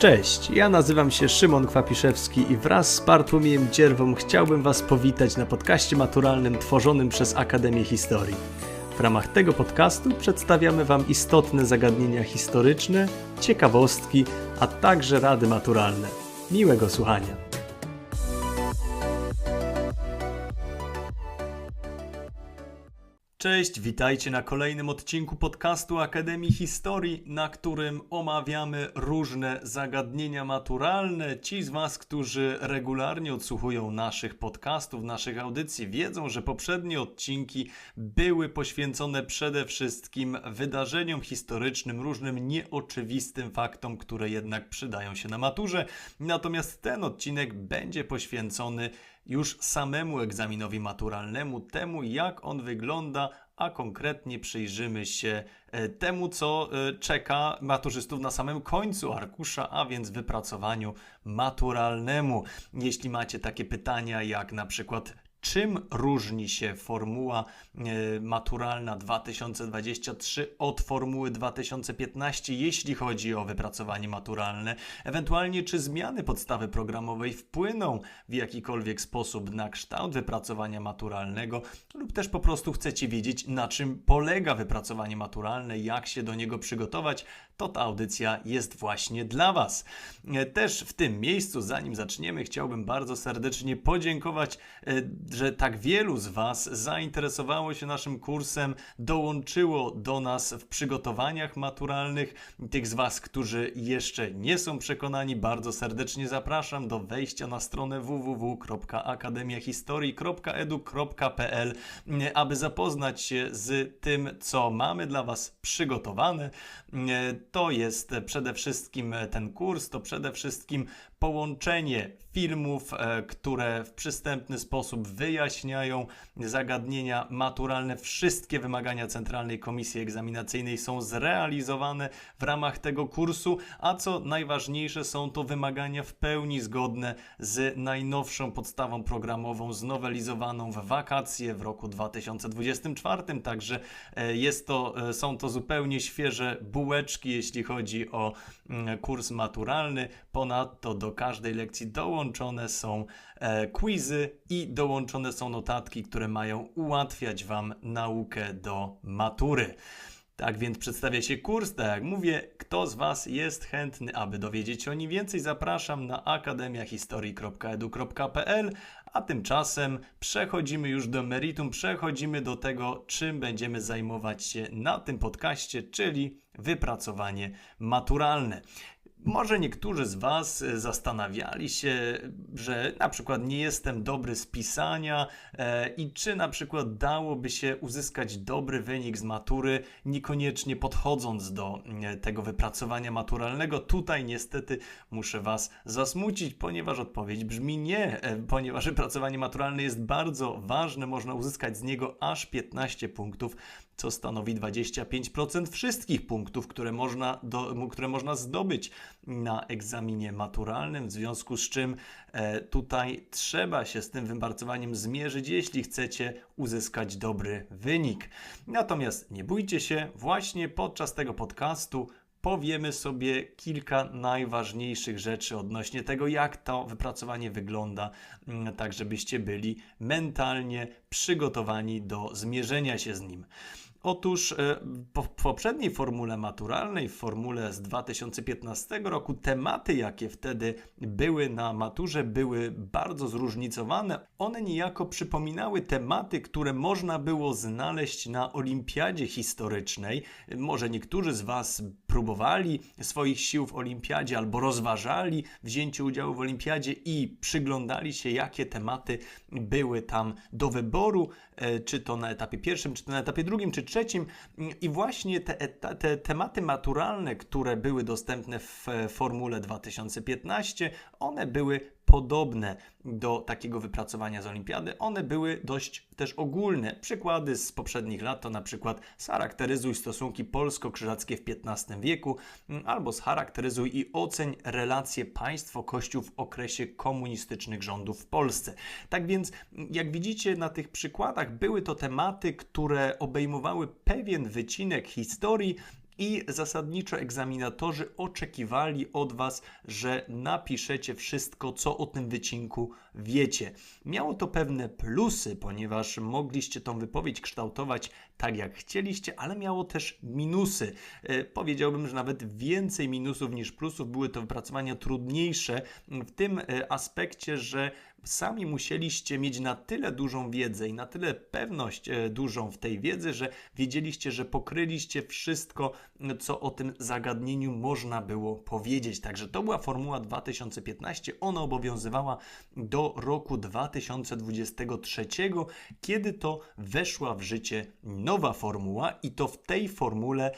Cześć, ja nazywam się Szymon Kwapiszewski i wraz z Bartłomiejem Dzierwą chciałbym Was powitać na podcaście maturalnym tworzonym przez Akademię Historii. W ramach tego podcastu przedstawiamy Wam istotne zagadnienia historyczne, ciekawostki, a także rady maturalne. Miłego słuchania! Cześć, witajcie na kolejnym odcinku podcastu Akademii Historii, na którym omawiamy różne zagadnienia maturalne. Ci z Was, którzy regularnie odsłuchują naszych podcastów, naszych audycji, wiedzą, że poprzednie odcinki były poświęcone przede wszystkim wydarzeniom historycznym, różnym nieoczywistym faktom, które jednak przydają się na maturze. Natomiast ten odcinek będzie poświęcony już samemu egzaminowi maturalnemu, temu jak on wygląda, a konkretnie przyjrzymy się e, temu, co e, czeka maturzystów na samym końcu arkusza, a więc wypracowaniu maturalnemu. Jeśli macie takie pytania, jak na przykład Czym różni się formuła e, maturalna 2023 od formuły 2015, jeśli chodzi o wypracowanie maturalne? Ewentualnie, czy zmiany podstawy programowej wpłyną w jakikolwiek sposób na kształt wypracowania maturalnego, lub też po prostu chcecie wiedzieć, na czym polega wypracowanie maturalne, jak się do niego przygotować, to ta audycja jest właśnie dla Was. E, też w tym miejscu, zanim zaczniemy, chciałbym bardzo serdecznie podziękować, e, że tak wielu z Was zainteresowało się naszym kursem, dołączyło do nas w przygotowaniach maturalnych. Tych z Was, którzy jeszcze nie są przekonani, bardzo serdecznie zapraszam do wejścia na stronę www.akademiahistorii.edu.pl, e, aby zapoznać się z tym, co mamy dla Was przygotowane to jest przede wszystkim ten kurs, to przede wszystkim połączenie filmów, e, które w przystępny sposób wyjaśniają zagadnienia maturalne. Wszystkie wymagania Centralnej Komisji Egzaminacyjnej są zrealizowane w ramach tego kursu, a co najważniejsze, są to wymagania w pełni zgodne z najnowszą podstawą programową, znowelizowaną w wakacje w roku 2024. Także e, jest to, e, są to zupełnie świeże bułeczki, jeśli chodzi o mm, kurs maturalny. Ponadto do każdej lekcji dołączone są e, quizy i dołączone są notatki, które mają ułatwiać Wam naukę do matury. Tak więc przedstawia się kurs, tak jak mówię, kto z Was jest chętny, aby dowiedzieć się o nim więcej, zapraszam na akademiahistorii.edu.pl, a tymczasem przechodzimy już do meritum, przechodzimy do tego, czym będziemy zajmować się na tym podcaście, czyli wypracowanie maturalne. Może niektórzy z Was e, zastanawiali się, że na przykład nie jestem dobry z pisania e, i czy na przykład dałoby się uzyskać dobry wynik z matury, niekoniecznie podchodząc do e, tego wypracowania maturalnego. Tutaj niestety muszę Was zasmucić, ponieważ odpowiedź brzmi nie, ponieważ wypracowanie maturalne jest bardzo ważne, można uzyskać z niego aż 15 punktów co stanowi 25% wszystkich punktów, które można, do, które można zdobyć na egzaminie maturalnym, w związku z czym e, tutaj trzeba się z tym wypracowaniem zmierzyć, jeśli chcecie uzyskać dobry wynik. Natomiast nie bójcie się, właśnie podczas tego podcastu powiemy sobie kilka najważniejszych rzeczy odnośnie tego, jak to wypracowanie wygląda, mm, tak żebyście byli mentalnie przygotowani do zmierzenia się z nim. Otóż e, w poprzedniej formule maturalnej, w formule z 2015 roku, tematy, jakie wtedy były na maturze, były bardzo zróżnicowane. One niejako przypominały tematy, które można było znaleźć na Olimpiadzie Historycznej. Może niektórzy z Was próbowali swoich sił w Olimpiadzie albo rozważali wzięcie udziału w Olimpiadzie i przyglądali się, jakie tematy były tam do wyboru, e, czy to na etapie pierwszym, czy to na etapie drugim, czy trzecim. I właśnie te, te tematy maturalne, które były dostępne w Formule 2015, one były podobne do takiego wypracowania z olimpiady. One były dość też ogólne. Przykłady z poprzednich lat to na przykład scharakteryzuj stosunki polsko-krzyżackie w XV wieku mm, albo scharakteryzuj i oceń relacje państwo-kościół w okresie komunistycznych rządów w Polsce. Tak więc, jak widzicie na tych przykładach, były to tematy, które obejmowały pewien wycinek historii i zasadniczo egzaminatorzy oczekiwali od Was, że napiszecie wszystko, co o tym wycinku wiecie. Miało to pewne plusy, ponieważ mogliście tą wypowiedź kształtować tak, jak chcieliście, ale miało też minusy. E, powiedziałbym, że nawet więcej minusów niż plusów. Były to wypracowania trudniejsze w tym e, aspekcie, że sami musieliście mieć na tyle dużą wiedzę i na tyle pewność e, dużą w tej wiedzy, że wiedzieliście, że pokryliście wszystko, co o tym zagadnieniu można było powiedzieć. Także to była Formuła 2015. Ona obowiązywała do roku 2023, kiedy to weszła w życie nowa formuła i to w tej formule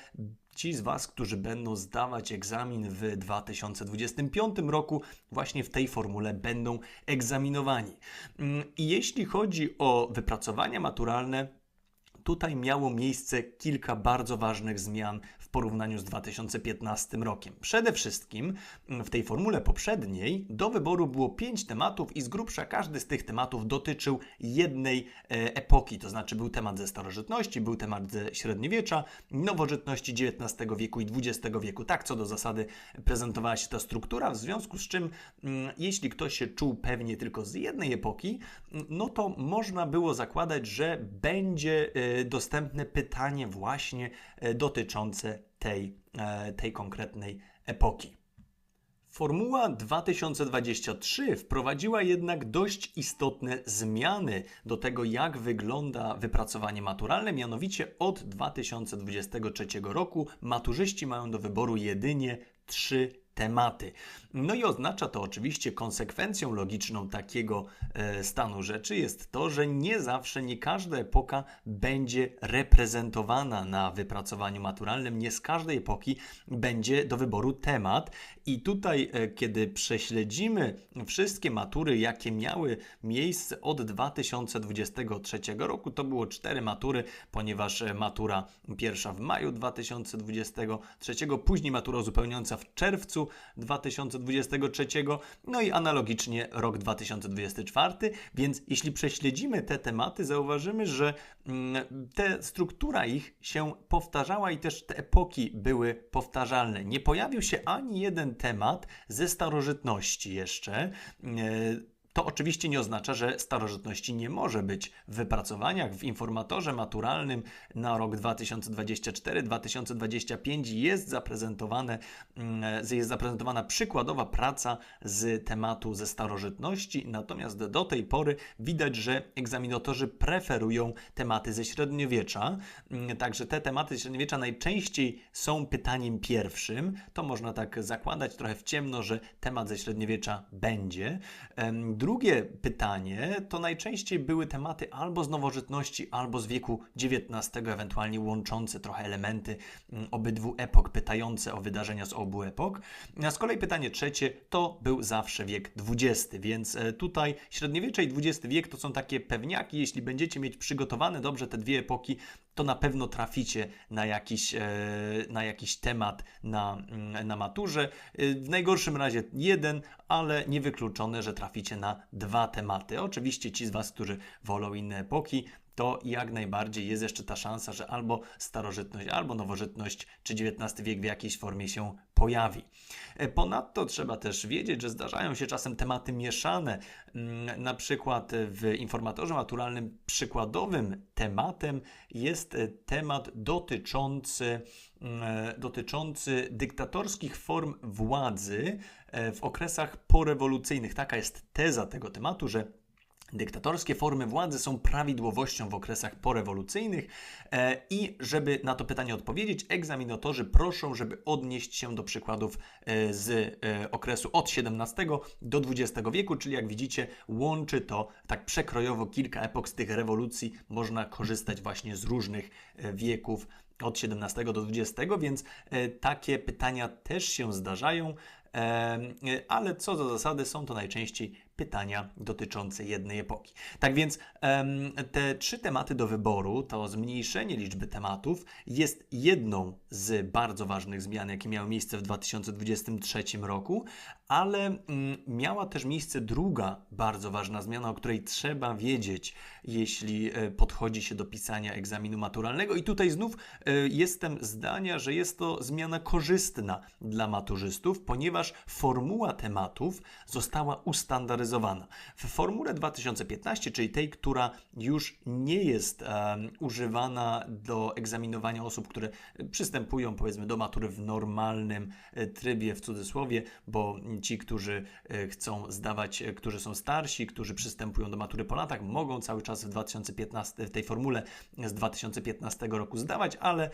Ci z Was, którzy będą zdawać egzamin w 2025 roku, właśnie w tej formule będą egzaminowani. Mm, I jeśli chodzi o wypracowania maturalne, tutaj miało miejsce kilka bardzo ważnych zmian porównaniu z 2015 rokiem. Przede wszystkim w tej formule poprzedniej do wyboru było pięć tematów i z grubsza każdy z tych tematów dotyczył jednej e, epoki, to znaczy był temat ze starożytności, był temat ze średniowiecza, nowożytności XIX wieku i XX wieku. Tak co do zasady prezentowała się ta struktura, w związku z czym mm, jeśli ktoś się czuł pewnie tylko z jednej epoki, no to można było zakładać, że będzie e, dostępne pytanie właśnie e, dotyczące tej, e, tej konkretnej epoki. Formuła 2023 wprowadziła jednak dość istotne zmiany do tego, jak wygląda wypracowanie maturalne. Mianowicie od 2023 roku maturzyści mają do wyboru jedynie trzy tematy. No i oznacza to oczywiście konsekwencją logiczną takiego e, stanu rzeczy jest to, że nie zawsze, nie każda epoka będzie reprezentowana na wypracowaniu maturalnym, nie z każdej epoki będzie do wyboru temat. I tutaj, e, kiedy prześledzimy wszystkie matury, jakie miały miejsce od 2023 roku, to było cztery matury, ponieważ e, matura pierwsza w maju 2023, później matura uzupełniająca w czerwcu 2023, no i analogicznie rok 2024. Więc jeśli prześledzimy te tematy, zauważymy, że mm, te struktura ich się powtarzała i też te epoki były powtarzalne. Nie pojawił się ani jeden temat ze starożytności jeszcze. E, to oczywiście nie oznacza, że starożytności nie może być w wypracowaniach. W informatorze maturalnym na rok 2024-2025 jest, mm, jest zaprezentowana przykładowa praca z tematu ze starożytności, natomiast do tej pory widać, że egzaminatorzy preferują tematy ze średniowiecza. Mm, także te tematy średniowiecza najczęściej są pytaniem pierwszym. To można tak zakładać trochę w ciemno, że temat ze średniowiecza będzie. Drugie pytanie to najczęściej były tematy albo z nowożytności, albo z wieku XIX, ewentualnie łączące trochę elementy mm, obydwu epok, pytające o wydarzenia z obu epok. A z kolei pytanie trzecie to był zawsze wiek XX, więc e, tutaj średniowiecze i XX wiek to są takie pewniaki. Jeśli będziecie mieć przygotowane dobrze te dwie epoki, to na pewno traficie na jakiś, e, na jakiś temat na, mm, na maturze. E, w najgorszym razie jeden, ale niewykluczone, że traficie na dwa tematy. Oczywiście ci z Was, którzy wolą inne epoki, to jak najbardziej jest jeszcze ta szansa, że albo starożytność, albo nowożytność, czy XIX wiek w jakiejś formie się pojawi. E, ponadto trzeba też wiedzieć, że zdarzają się czasem tematy mieszane. Mm, na przykład w informatorze maturalnym przykładowym tematem jest e, temat dotyczący, mm, e, dotyczący dyktatorskich form władzy w okresach porewolucyjnych. Taka jest teza tego tematu, że Dyktatorskie formy władzy są prawidłowością w okresach porewolucyjnych e, i żeby na to pytanie odpowiedzieć, egzaminatorzy proszą, żeby odnieść się do przykładów e, z e, okresu od XVII do XX wieku, czyli jak widzicie łączy to tak przekrojowo kilka epok z tych rewolucji, można korzystać właśnie z różnych wieków od XVII do XX, więc takie pytania też się zdarzają, ale co do zasady są to najczęściej pytania dotyczące jednej epoki. Tak więc te trzy tematy do wyboru, to zmniejszenie liczby tematów, jest jedną z bardzo ważnych zmian, jakie miały miejsce w 2023 roku, ale mm, miała też miejsce druga bardzo ważna zmiana, o której trzeba wiedzieć, jeśli e, podchodzi się do pisania egzaminu maturalnego. I tutaj znów e, jestem zdania, że jest to zmiana korzystna dla maturzystów, ponieważ formuła tematów została ustandaryzowana. W formule 2015, czyli tej, która już nie jest używana do egzaminowania osób, które przystępują powiedzmy do matury w normalnym e, trybie, w cudzysłowie, bo ci, którzy e, chcą zdawać, e, którzy są starsi, którzy przystępują do matury po latach, mogą cały czas w 2015, w tej formule z 2015 roku zdawać, ale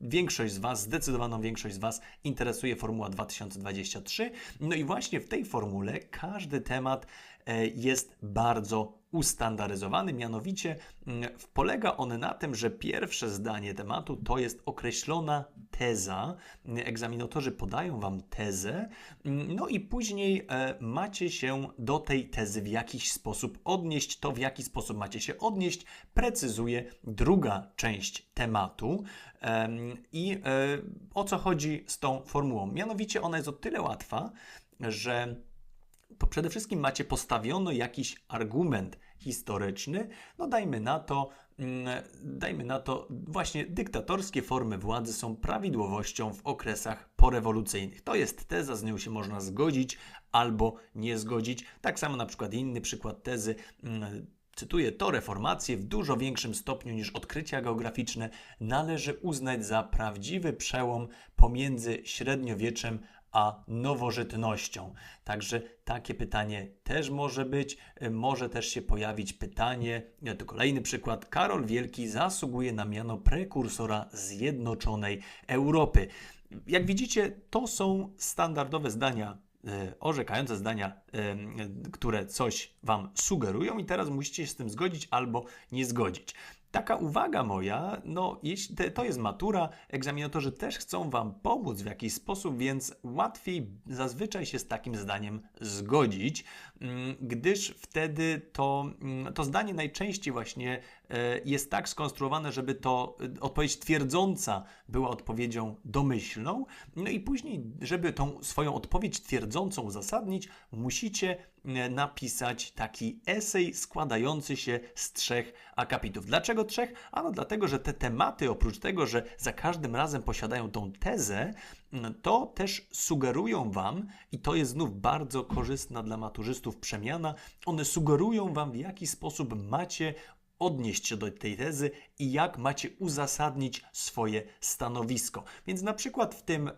większość z Was, zdecydowaną większość z Was interesuje formuła 2023. No i właśnie w tej formule każdy temat jest bardzo ustandaryzowany, mianowicie mm, polega on na tym, że pierwsze zdanie tematu to jest określona teza. Egzaminatorzy podają Wam tezę, mm, no i później e, macie się do tej tezy w jakiś sposób odnieść. To w jaki sposób macie się odnieść, precyzuje druga część tematu. Em, I e, o co chodzi z tą formułą? Mianowicie ona jest o tyle łatwa, że to przede wszystkim macie postawiono jakiś argument historyczny, no dajmy na to, mm, dajmy na to, właśnie dyktatorskie formy władzy są prawidłowością w okresach porewolucyjnych. To jest teza, z nią się można zgodzić albo nie zgodzić. Tak samo na przykład inny przykład tezy. mm, Cytuję, to reformacje w dużo większym stopniu niż odkrycia geograficzne należy uznać za prawdziwy przełom pomiędzy średniowieczem a nowożytnością. Także takie pytanie też może być. Y, Może też się pojawić pytanie, y, to kolejny przykład. Karol Wielki zasługuje na miano prekursora Zjednoczonej Europy. Jak widzicie, to są standardowe zdania e, orzekające zdania, e, które coś Wam sugerują, i teraz musicie się z tym zgodzić albo nie zgodzić. Taka uwaga moja, no jeśli to jest matura, egzaminatorzy też chcą Wam pomóc w jakiś sposób, więc łatwiej zazwyczaj się z takim zdaniem zgodzić, mm, gdyż wtedy to, mm, to zdanie najczęściej właśnie jest tak skonstruowane, żeby to e, odpowiedź twierdząca była odpowiedzią domyślną, no i później, żeby tą swoją odpowiedź twierdzącą uzasadnić, musicie e, napisać taki esej składający się z trzech akapitów. Dlaczego trzech? Ano dlatego, że te tematy, oprócz tego, że za każdym razem posiadają tą tezę, to też sugerują Wam, i to jest znów bardzo korzystna dla maturzystów przemiana, one sugerują Wam, w jaki sposób macie odnieść się do tej tezy i jak macie uzasadnić swoje stanowisko. Więc na przykład w tym,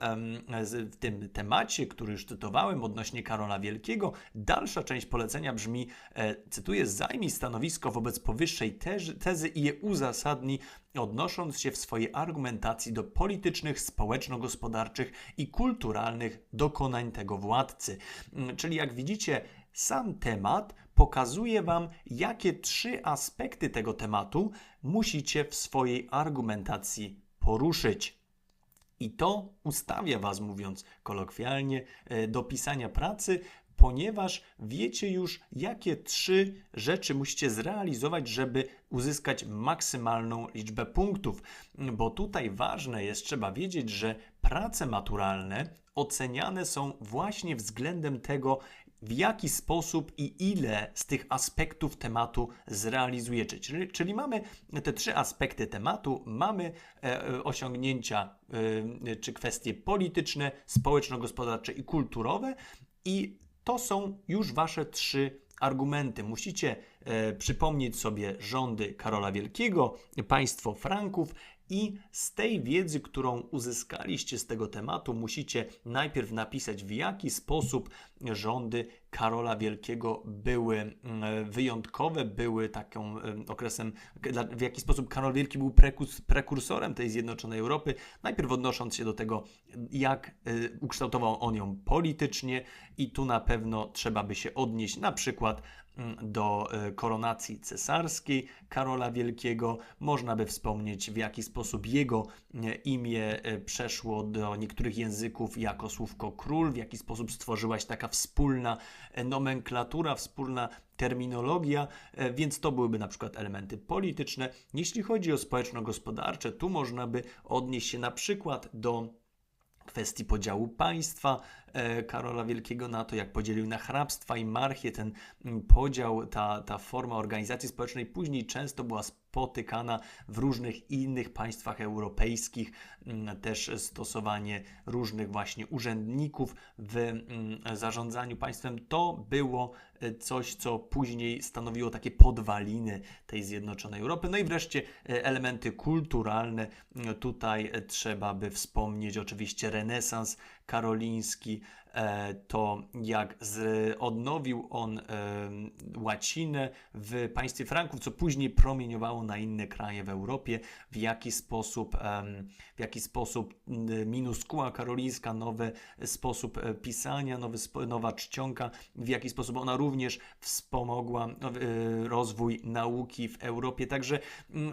w tym temacie, który już cytowałem odnośnie Karola Wielkiego, dalsza część polecenia brzmi, e, cytuję, zajmij stanowisko wobec powyższej tezy, tezy i je uzasadnij, odnosząc się w swojej argumentacji do politycznych, społeczno-gospodarczych i kulturalnych dokonań tego władcy. Mm, Czyli jak widzicie, sam temat pokazuje Wam, jakie trzy aspekty tego tematu musicie w swojej argumentacji poruszyć. I to ustawia Was, mówiąc kolokwialnie, e, do pisania pracy, ponieważ wiecie już, jakie trzy rzeczy musicie zrealizować, żeby uzyskać maksymalną liczbę punktów. Bo tutaj ważne jest, trzeba wiedzieć, że prace maturalne oceniane są właśnie względem tego, w jaki sposób i ile z tych aspektów tematu zrealizujecie. Czyli, czyli mamy te trzy aspekty tematu, mamy e, e, osiągnięcia e, czy kwestie polityczne, społeczno-gospodarcze i kulturowe i to są już wasze trzy argumenty. Musicie e, przypomnieć sobie rządy Karola Wielkiego, państwo Franków i z tej wiedzy, którą uzyskaliście z tego tematu, musicie najpierw napisać, w jaki sposób rządy Karola Wielkiego były mm, wyjątkowe, były taką em, okresem, w jaki sposób Karol Wielki był prekursorem tej zjednoczonej Europy, najpierw odnosząc się do tego, jak y, ukształtował on ją politycznie i tu na pewno trzeba by się odnieść na przykład do e, koronacji cesarskiej Karola Wielkiego. Można by wspomnieć, w jaki sposób jego e, imię e, przeszło do niektórych języków jako słówko król, w jaki sposób stworzyła się taka wspólna nomenklatura, wspólna terminologia, więc to byłyby na przykład elementy polityczne. Jeśli chodzi o społeczno-gospodarcze, tu można by odnieść się na przykład do kwestii podziału państwa Karola Wielkiego na to, jak podzielił na hrabstwa i marchię. Ten mm, podział, ta, ta forma organizacji społecznej później często była spotykana w różnych innych państwach europejskich, mm, też stosowanie różnych właśnie urzędników w mm, zarządzaniu państwem. To było e, coś, co później stanowiło takie podwaliny tej zjednoczonej Europy. No i wreszcie e, elementy kulturalne. Tutaj trzeba by wspomnieć oczywiście renesans karoliński, to jak z, odnowił on e, łacinę w państwie Franków, co później promieniowało na inne kraje w Europie, w jaki sposób, w jaki sposób minuskula karolińska, nowy sposób e, pisania, nowy, nowa czcionka, w jaki sposób ona również wspomogła rozwój nauki w Europie. Także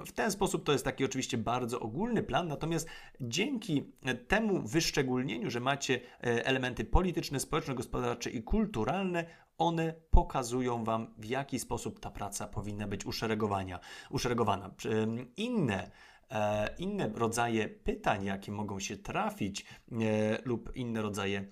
w ten sposób to jest taki oczywiście bardzo ogólny plan, natomiast dzięki temu wyszczególnieniu, że macie elementy polityczne, polityczne, społeczno-gospodarcze i kulturalne, one pokazują Wam, w jaki sposób ta praca powinna być uszeregowana. Inne e, inne rodzaje pytań, jakie mogą się trafić, e, lub inne rodzaje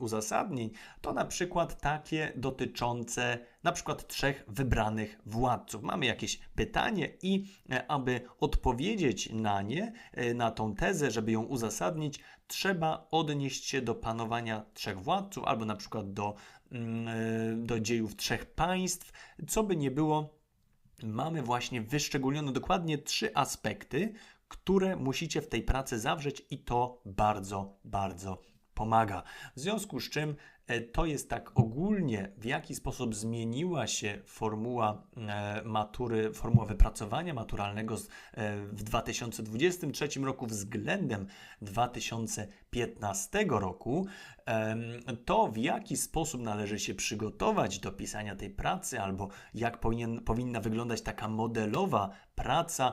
uzasadnień, to na przykład takie dotyczące na przykład trzech wybranych władców. Mamy jakieś pytanie i aby odpowiedzieć na nie, na tą tezę, żeby ją uzasadnić, trzeba odnieść się do panowania trzech władców, albo na przykład do, mm, e, do dziejów trzech państw. Co by nie było, mamy właśnie wyszczególnione dokładnie trzy aspekty, które musicie w tej pracy zawrzeć, i to bardzo, bardzo pomaga. W związku z czym E, to jest tak ogólnie, w jaki sposób zmieniła się formuła e, matury, formuła wypracowania maturalnego e, w 2023 roku względem 2015 roku, to w jaki sposób należy się przygotować do pisania tej pracy, albo jak powinien, powinna wyglądać taka modelowa praca.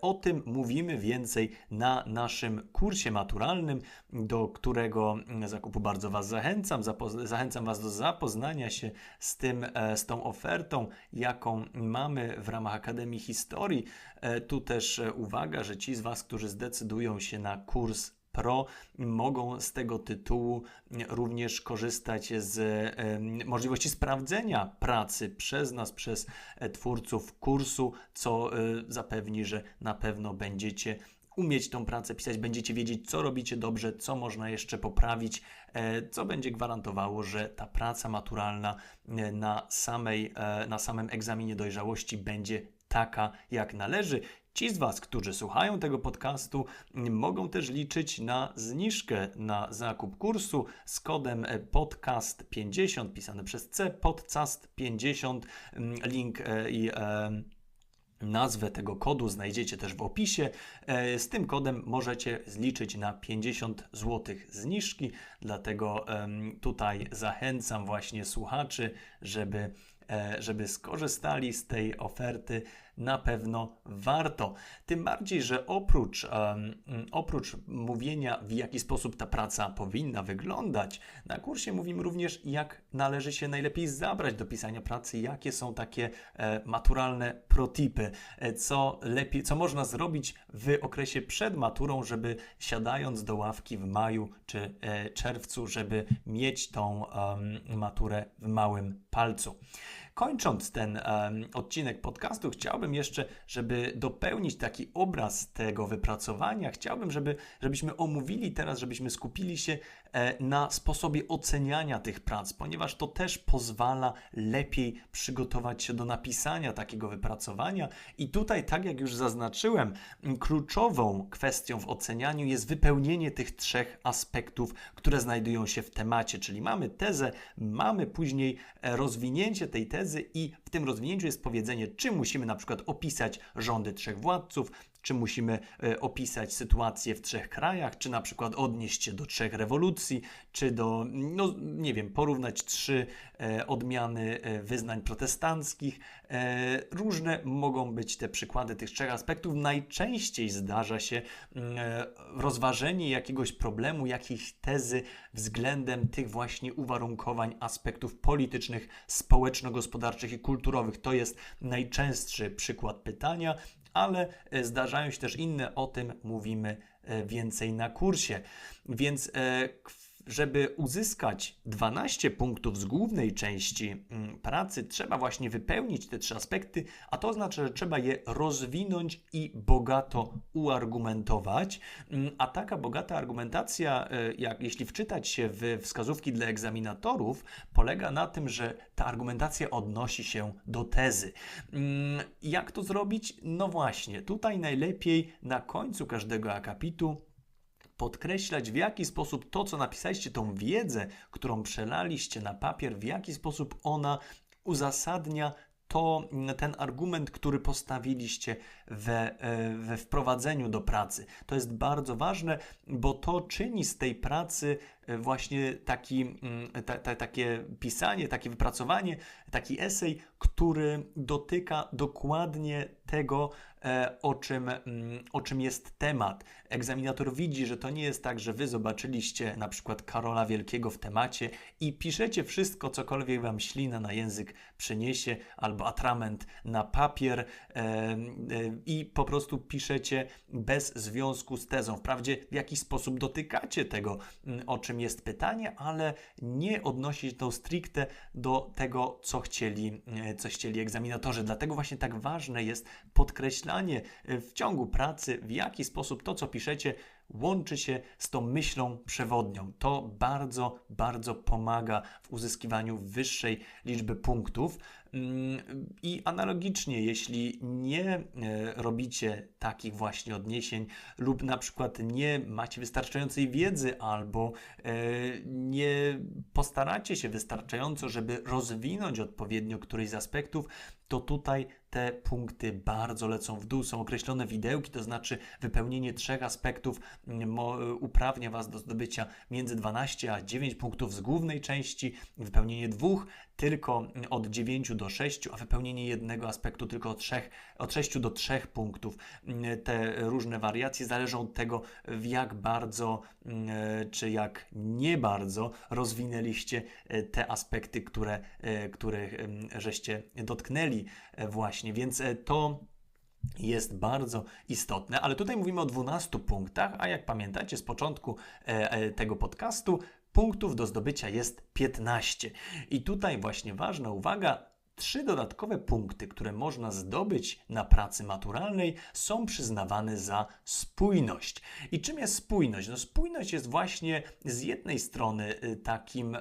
O tym mówimy więcej na naszym kursie maturalnym, do którego zakupu bardzo Was zachęcam zachęcam Was do zapoznania się z, tym, e, z tą ofertą, jaką mamy w ramach Akademii Historii. E, tu też e, uwaga, że ci z Was, którzy zdecydują się na kurs Pro mogą z tego tytułu również korzystać z możliwości sprawdzenia pracy przez nas, przez twórców kursu, co zapewni, że na pewno będziecie umieć tą pracę pisać, będziecie wiedzieć, co robicie dobrze, co można jeszcze poprawić, e, co będzie gwarantowało, że ta praca maturalna e, na, samej, e, na samym egzaminie dojrzałości będzie taka, jak należy. Ci z Was, którzy słuchają tego podcastu, mogą też liczyć na zniżkę na zakup kursu z kodem podcast50, pisane przez C, podcast50, link i Nazwę tego kodu znajdziecie też w opisie. E, z tym kodem możecie zliczyć na 50 zł zniżki, dlatego tutaj zachęcam właśnie słuchaczy, żeby, e, żeby skorzystali z tej oferty na pewno warto. Tym bardziej, że oprócz, um, oprócz mówienia, w jaki sposób ta praca powinna wyglądać, na kursie mówimy również, jak należy się najlepiej zabrać do pisania pracy, jakie są takie e, maturalne protipy, e, co lepiej, co można zrobić w okresie przed maturą, żeby siadając do ławki w maju czy e, czerwcu, żeby mieć tą um, maturę w małym palcu. Kończąc ten um, odcinek podcastu, chciałbym jeszcze, żeby dopełnić taki obraz tego wypracowania, chciałbym, żeby, żebyśmy omówili teraz, żebyśmy skupili się na sposobie oceniania tych prac, ponieważ to też pozwala lepiej przygotować się do napisania takiego wypracowania. I tutaj, tak jak już zaznaczyłem, kluczową kwestią w ocenianiu jest wypełnienie tych trzech aspektów, które znajdują się w temacie, czyli mamy tezę, mamy później e, rozwinięcie tej tezy i w tym rozwinięciu jest powiedzenie, czy musimy na przykład opisać rządy trzech władców, czy musimy e, opisać sytuację w trzech krajach, czy na przykład odnieść się do trzech rewolucji, czy do, no nie wiem, porównać trzy e, odmiany e, wyznań protestanckich. Różne mogą być te przykłady tych trzech aspektów. Najczęściej zdarza się mm, rozważenie jakiegoś problemu, jakiejś tezy względem tych właśnie uwarunkowań, aspektów politycznych, społeczno-gospodarczych i kulturowych. To jest najczęstszy przykład pytania, ale e, zdarzają się też inne, o tym mówimy e, więcej na kursie. Więc e, żeby uzyskać 12 punktów z głównej części mm, pracy, trzeba właśnie wypełnić te trzy aspekty, a to oznacza, że trzeba je rozwinąć i bogato uargumentować. Mm, a taka bogata argumentacja, e, jak jeśli wczytać się w wskazówki dla egzaminatorów, polega na tym, że ta argumentacja odnosi się do tezy. Mm, jak to zrobić? No właśnie, tutaj najlepiej na końcu każdego akapitu podkreślać, w jaki sposób to, co napisaliście, tą wiedzę, którą przelaliście na papier, w jaki sposób ona uzasadnia to ten argument, który postawiliście we, e, we wprowadzeniu do pracy. To jest bardzo ważne, bo to czyni z tej pracy e, właśnie taki, mm, ta, ta, takie pisanie, takie wypracowanie, taki esej, który dotyka dokładnie tego, e, o czym, mm, o czym jest temat. Egzaminator widzi, że to nie jest tak, że wy zobaczyliście na przykład Karola Wielkiego w temacie i piszecie wszystko, cokolwiek wam ślina na język przyniesie, albo atrament na papier i po prostu piszecie bez związku z tezą. Wprawdzie w jakiś sposób dotykacie tego, mm, o czym jest pytanie, ale nie odnosi się to stricte do tego, co chcieli, e, co chcieli egzaminatorzy. Dlatego właśnie tak ważne jest podkreślanie e, w ciągu pracy, w jaki sposób to, co piszecie, łączy się z tą myślą przewodnią. To bardzo, bardzo pomaga w uzyskiwaniu wyższej liczby punktów. I analogicznie, jeśli nie e, robicie takich właśnie odniesień, lub na przykład nie macie wystarczającej wiedzy, albo e, nie postaracie się wystarczająco, żeby rozwinąć odpowiednio któryś z aspektów, to tutaj te punkty bardzo lecą w dół. Są określone widełki, to znaczy wypełnienie trzech aspektów uprawnia Was do zdobycia między 12 a 9 punktów z głównej części, wypełnienie dwóch tylko od 9 do 6, a wypełnienie jednego aspektu tylko od, 3, od 6 do 3 punktów. Te różne wariacje zależą od tego, w jak bardzo czy jak nie bardzo rozwinęliście e, te aspekty, które, e, których żeście dotknęli e, właśnie. Więc to jest bardzo istotne, ale tutaj mówimy o 12 punktach, a jak pamiętacie z początku tego podcastu, punktów do zdobycia jest 15. I tutaj właśnie ważna uwaga, Trzy dodatkowe punkty, które można zdobyć na pracy maturalnej, są przyznawane za spójność. I czym jest spójność? No, spójność jest właśnie z jednej strony y, takim,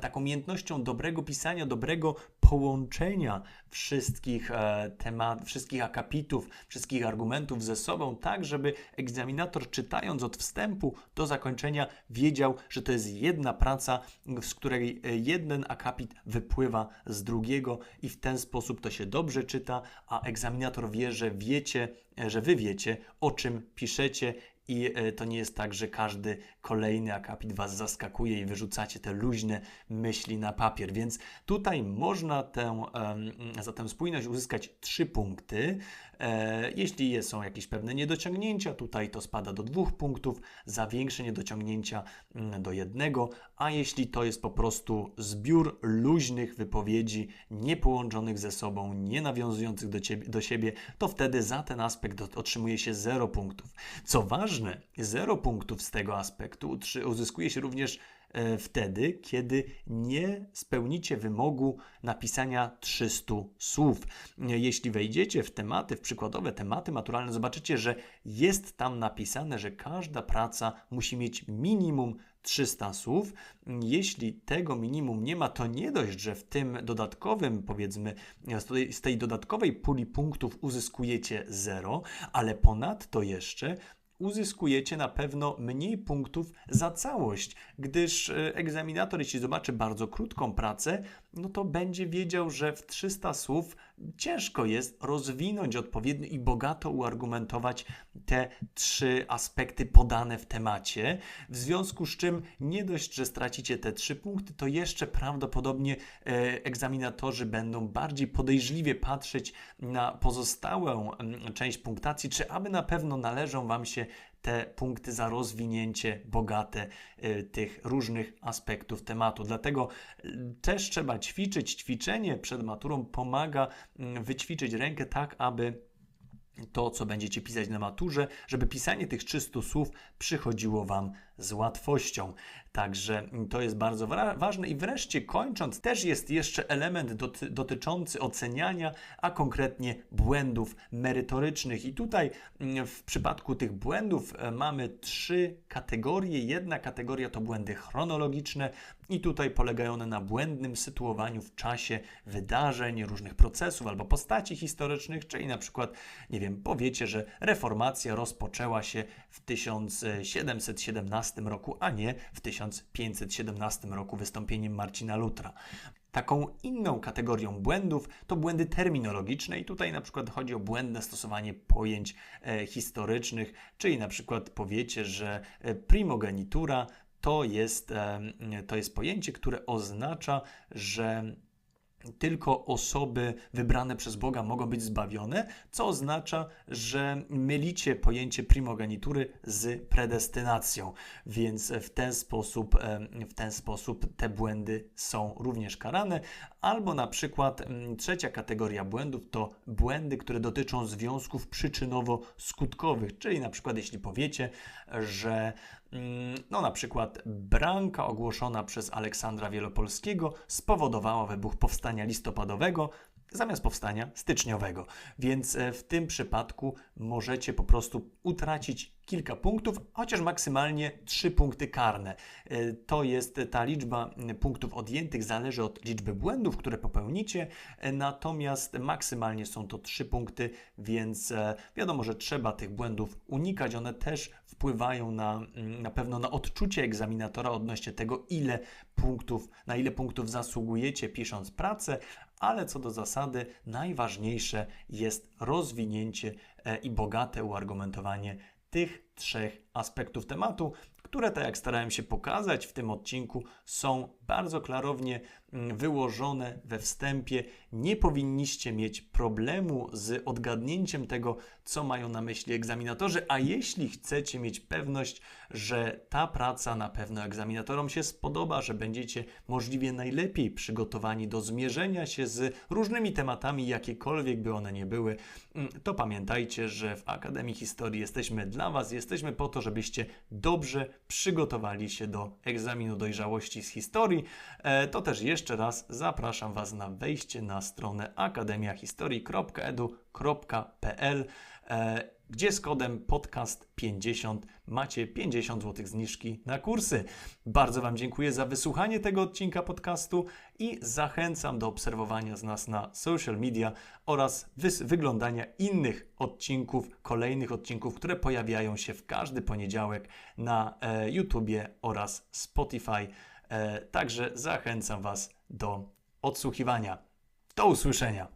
taką umiejętnością dobrego pisania, dobrego połączenia wszystkich e, tematów, wszystkich akapitów, wszystkich argumentów ze sobą, tak żeby egzaminator czytając od wstępu do zakończenia wiedział, że to jest jedna praca, z której e, jeden akapit wypływa z drugiego i w ten sposób to się dobrze czyta, a egzaminator wie, że wiecie, e, że wy wiecie, o czym piszecie i e, to nie jest tak, że każdy kolejny akapit Was zaskakuje i wyrzucacie te luźne myśli na papier. Więc tutaj można tę, za tę spójność uzyskać trzy punkty. E, jeśli są jakieś pewne niedociągnięcia, tutaj to spada do dwóch punktów, za większe niedociągnięcia mm, do jednego, a jeśli to jest po prostu zbiór luźnych wypowiedzi, niepołączonych ze sobą, nie nawiązujących do, ciebie, do siebie, to wtedy za ten aspekt otrzymuje się 0 punktów. Co ważne, 0 punktów z tego aspektu uzyskuje się również wtedy, kiedy nie spełnicie wymogu napisania 300 słów. Jeśli wejdziecie w tematy, w przykładowe tematy maturalne, zobaczycie, że jest tam napisane, że każda praca musi mieć minimum 300 słów. Jeśli tego minimum nie ma, to nie dość, że w tym dodatkowym, powiedzmy, z tej dodatkowej puli punktów uzyskujecie 0, ale ponadto jeszcze uzyskujecie na pewno mniej punktów za całość, gdyż e, egzaminator, jeśli zobaczy bardzo krótką pracę, no to będzie wiedział, że w 300 słów ciężko jest rozwinąć odpowiednio i bogato uargumentować te trzy aspekty podane w temacie. W związku z czym nie dość, że stracicie te trzy punkty, to jeszcze prawdopodobnie e, egzaminatorzy będą bardziej podejrzliwie patrzeć na pozostałą część punktacji, czy aby na pewno należą Wam się te punkty za rozwinięcie bogate y, tych różnych aspektów tematu. Dlatego y, też trzeba ćwiczyć. Ćwiczenie przed maturą pomaga mm, wyćwiczyć rękę tak, aby to, co będziecie pisać na maturze, żeby pisanie tych 300 słów przychodziło Wam z łatwością. Także to jest bardzo ważne. I wreszcie kończąc, też jest jeszcze element doty dotyczący oceniania, a konkretnie błędów merytorycznych. I tutaj mm, w przypadku tych błędów e, mamy trzy kategorie. Jedna kategoria to błędy chronologiczne, i tutaj polegają one na błędnym sytuowaniu w czasie wydarzeń, różnych procesów albo postaci historycznych, czyli na przykład, nie wiem, powiecie, że reformacja rozpoczęła się w 1717 roku, a nie w 1517 roku wystąpieniem Marcina Lutra. Taką inną kategorią błędów to błędy terminologiczne i tutaj na przykład chodzi o błędne stosowanie pojęć e, historycznych, czyli na przykład powiecie, że e, primogenitura to jest, to jest pojęcie, które oznacza, że tylko osoby wybrane przez Boga mogą być zbawione, co oznacza, że mylicie pojęcie primogenitury z predestynacją, więc w ten sposób, w ten sposób te błędy są również karane. Albo na przykład mm, trzecia kategoria błędów to błędy, które dotyczą związków przyczynowo-skutkowych, czyli na przykład jeśli powiecie, że mm, no na przykład branka ogłoszona przez Aleksandra Wielopolskiego spowodowała wybuch powstania listopadowego, zamiast powstania styczniowego. Więc e, w tym przypadku możecie po prostu utracić kilka punktów, chociaż maksymalnie 3 punkty karne. E, to jest ta liczba punktów odjętych, zależy od liczby błędów, które popełnicie, e, natomiast maksymalnie są to 3 punkty, więc wiadomo, że trzeba tych błędów unikać. One też wpływają na, na pewno na odczucie egzaminatora odnośnie tego, ile punktów, na ile punktów zasługujecie pisząc pracę, ale co do zasady najważniejsze jest rozwinięcie e, i bogate uargumentowanie tych trzech aspektów tematu, które, tak jak starałem się pokazać w tym odcinku, są bardzo klarownie wyłożone we wstępie. Nie powinniście mieć problemu z odgadnięciem tego, co mają na myśli egzaminatorzy, a jeśli chcecie mieć pewność, że ta praca na pewno egzaminatorom się spodoba, że będziecie możliwie najlepiej przygotowani do zmierzenia się z różnymi tematami, jakiekolwiek by one nie były, mm, to pamiętajcie, że w Akademii Historii jesteśmy dla Was, jesteśmy po to, żebyście dobrze przygotowali się do egzaminu dojrzałości z historii. E, to też jeszcze raz zapraszam Was na wejście na stronę akademiahistorii.edu.pl E, gdzie z kodem podcast50 macie 50 zł zniżki na kursy. Bardzo Wam dziękuję za wysłuchanie tego odcinka podcastu i zachęcam do obserwowania z nas na social media oraz wyglądania innych odcinków, kolejnych odcinków, które pojawiają się w każdy poniedziałek na e, YouTubie oraz Spotify. E, także zachęcam Was do odsłuchiwania. Do usłyszenia.